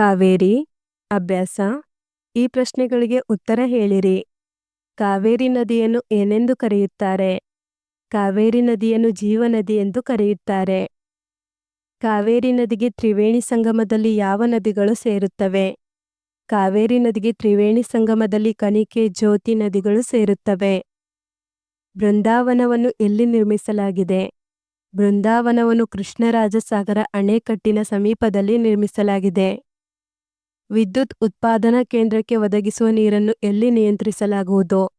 ಕಾವೇರಿ, ಅಭ್ಯಾಸ. ಈ ಪ್ರಶ್ನೆಗಳಿಗೆ ಉತ್ತರ ಹೇಳಿರಿ. ಕಾವೇರಿ ನದಿಯನ್ನು ಏನೆಂದು ಕರೆಯುತ್ತಾರೆ? ಕಾವೇರಿ ನದಿಯನ್ನು ಜೀವನದಿ ಎಂದು ಕರೆಯುತ್ತಾರೆ. ಕಾವೇರಿ ನದಿಗೆ ತ್ರಿವೇಣಿ ಸಂಗಮದಲ್ಲಿ ಯಾವ ನದಿಗಳು ಸೇರುತ್ತವೆ? ಕಾವೇರಿ ನದಿಗೆ ತ್ರಿವೇಣಿ ಸಂಗಮದಲ್ಲಿ ಕಣಿಕೆ, ಜ್ಯೋತಿ ನದಿಗಳು ಸೇರುತ್ತವೆ. ಬೃಂದಾವನವನ್ನು ಎಲ್ಲಿ ನಿರ್ಮಿಸಲಾಗಿದೆ? ಬೃಂದಾವನವನ್ನು ಕೃಷ್ಣರಾಜಸಾಗರ ಅಣೆಕಟ್ಟಿನ ಸಮೀಪದಲ್ಲಿ ನಿರ್ಮಿಸಲಾಗಿದೆ. ವಿದ್ಯುತ್ ಉತ್ಪಾದನಾ ಕೇಂದ್ರಕ್ಕೆ ಒದಗಿಸುವ ನೀರನ್ನು ಎಲ್ಲಿ ನಿಯಂತ್ರಿಸಲಾಗುವುದು?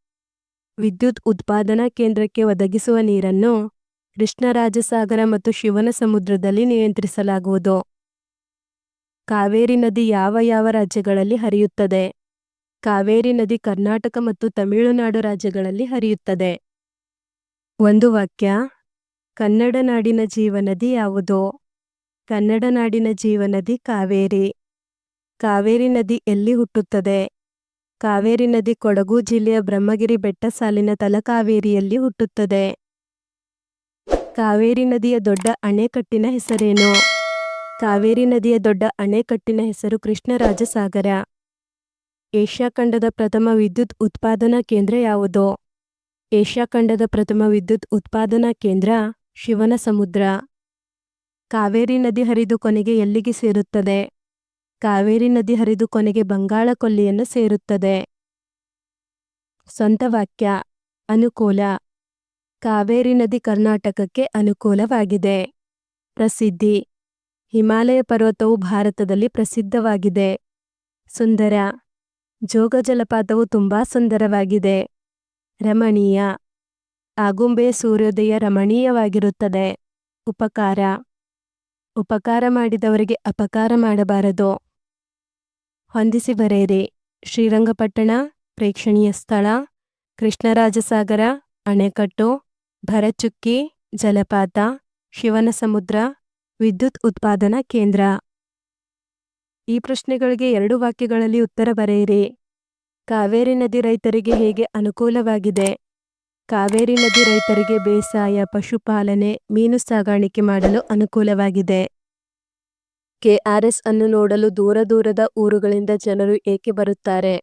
ವಿದ್ಯುತ್ ಉತ್ಪಾದನಾ ಕೇಂದ್ರಕ್ಕೆ ಒದಗಿಸುವ ನೀರನ್ನು ಕೃಷ್ಣರಾಜಸಾಗರ ಮತ್ತು ಶಿವನ ಸಮುದ್ರದಲ್ಲಿ ನಿಯಂತ್ರಿಸಲಾಗುವುದು. ಕಾವೇರಿ ನದಿ ಯಾವ ಯಾವ ರಾಜ್ಯಗಳಲ್ಲಿ ಹರಿಯುತ್ತದೆ? ಕಾವೇರಿ ನದಿ ಕರ್ನಾಟಕ ಮತ್ತು ತಮಿಳುನಾಡು ರಾಜ್ಯಗಳಲ್ಲಿ ಹರಿಯುತ್ತದೆ. ಒಂದು ವಾಕ್ಯ. ಕನ್ನಡ ನಾಡಿನ ಜೀವನದಿ ಯಾವುದು? ಕನ್ನಡ ನಾಡಿನ ಜೀವನದಿ ಕಾವೇರಿ. ಕಾವೇರಿ ನದಿ ಎಲ್ಲಿ ಹುಟ್ಟುತ್ತದೆ? ಕಾವೇರಿ ನದಿ ಕೊಡಗು ಜಿಲ್ಲೆಯ ಬ್ರಹ್ಮಗಿರಿ ಬೆಟ್ಟ ಸಾಲಿನ ತಲಕಾವೇರಿಯಲ್ಲಿ ಹುಟ್ಟುತ್ತದೆ. ಕಾವೇರಿ ನದಿಯ ದೊಡ್ಡ ಅಣೆಕಟ್ಟಿನ ಹೆಸರೇನು? ಕಾವೇರಿ ನದಿಯ ದೊಡ್ಡ ಅಣೆಕಟ್ಟಿನ ಹೆಸರು ಕೃಷ್ಣರಾಜಸಾಗರ. ಏಷ್ಯಾ ಖಂಡದ ಪ್ರಥಮ ವಿದ್ಯುತ್ ಉತ್ಪಾದನಾ ಕೇಂದ್ರ ಯಾವುದು? ಏಷ್ಯಾ ಖಂಡದ ಪ್ರಥಮ ವಿದ್ಯುತ್ ಉತ್ಪಾದನಾ ಕೇಂದ್ರ ಶಿವನ ಸಮುದ್ರ ಕಾವೇರಿ ನದಿ ಹರಿದು ಕೊನೆಗೆ ಎಲ್ಲಿಗೆ ಸೇರುತ್ತದೆ? ಕಾವೇರಿ ನದಿ ಹರಿದು ಕೊನೆಗೆ ಬಂಗಾಳ ಕೊಲ್ಲಿಯನ್ನು ಸೇರುತ್ತದೆ. ಸ್ವಂತ ವಾಕ್ಯ, ಅನುಕೂಲ. ಕಾವೇರಿ ನದಿ ಕರ್ನಾಟಕಕ್ಕೆ ಅನುಕೂಲವಾಗಿದೆ. ಪ್ರಸಿದ್ಧಿ. ಹಿಮಾಲಯ ಪರ್ವತವು ಭಾರತದಲ್ಲಿ ಪ್ರಸಿದ್ಧವಾಗಿದೆ. ಸುಂದರ. ಜೋಗ ಜಲಪಾತವು ತುಂಬಾ ಸುಂದರವಾಗಿದೆ. ರಮಣೀಯ. ಆಗುಂಬೆ ಸೂರ್ಯೋದಯ ರಮಣೀಯವಾಗಿರುತ್ತದೆ. ಉಪಕಾರ. ಉಪಕಾರ ಮಾಡಿದವರಿಗೆ ಅಪಕಾರ ಮಾಡಬಾರದು. ಹೊಂದಿಸಿ ಬರೆಯಿರಿ. ಶ್ರೀರಂಗಪಟ್ಟಣ, ಪ್ರೇಕ್ಷಣೀಯ ಸ್ಥಳ, ಕೃಷ್ಣರಾಜಸಾಗರ, ಅಣೆಕಟ್ಟು, ಭರಚುಕ್ಕಿ, ಜಲಪಾತ ಶಿವನ ಸಮುದ್ರ ವಿದ್ಯುತ್ ಉತ್ಪಾದನಾ ಕೇಂದ್ರ. ಈ ಪ್ರಶ್ನೆಗಳಿಗೆ ಎರಡು ವಾಕ್ಯಗಳಲ್ಲಿ ಉತ್ತರ ಬರೆಯಿರಿ. ಕಾವೇರಿ ನದಿ ರೈತರಿಗೆ ಹೇಗೆ ಅನುಕೂಲವಾಗಿದೆ? ಕಾವೇರಿ ನದಿ ರೈತರಿಗೆ ಬೇಸಾಯ, ಪಶುಪಾಲನೆ, ಮೀನು ಸಾಗಾಣಿಕೆ ಮಾಡಲು ಅನುಕೂಲವಾಗಿದೆ. ಕೆಆರ್ಎಸ್ ಅನ್ನು ನೋಡಲು ದೂರ ದೂರದ ಊರುಗಳಿಂದ ಜನರು ಏಕೆ ಬರುತ್ತಾರೆ?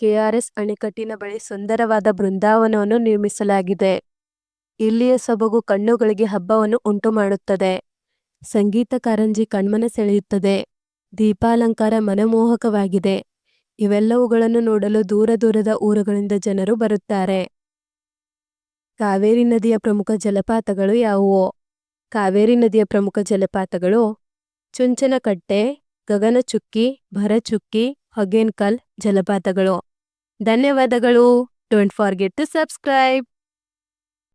ಕೆಆರ್ಎಸ್ ಅಣೆಕಟ್ಟಿನ ಬಳಿ ಸುಂದರವಾದ ಬೃಂದಾವನವನ್ನು ನಿರ್ಮಿಸಲಾಗಿದೆ. ಇಲ್ಲಿಯ ಸೊಬಗು ಕಣ್ಣುಗಳಿಗೆ ಹಬ್ಬವನ್ನು ಉಂಟು ಮಾಡುತ್ತದೆ ಸಂಗೀತ ಕಾರಂಜಿ ಕಣ್ಮನ ಸೆಳೆಯುತ್ತದೆ. ದೀಪಾಲಂಕಾರ ಮನಮೋಹಕವಾಗಿದೆ. ಇವೆಲ್ಲವುಗಳನ್ನು ನೋಡಲು ದೂರ ದೂರದ ಊರುಗಳಿಂದ ಜನರು ಬರುತ್ತಾರೆ. ಕಾವೇರಿ ನದಿಯ ಪ್ರಮುಖ ಜಲಪಾತಗಳು ಯಾವುವು? ಕಾವೇರಿ ನದಿಯ ಪ್ರಮುಖ ಜಲಪಾತಗಳು ಚುಂಚನಕಟ್ಟೆ ಗಗನಚುಕ್ಕಿ ಭರಚುಕ್ಕಿ ಹೊಗೇನ್ಕಲ್ ಜಲಪಾತಗಳು. ಧನ್ಯವಾದಗಳು. Don't forget to subscribe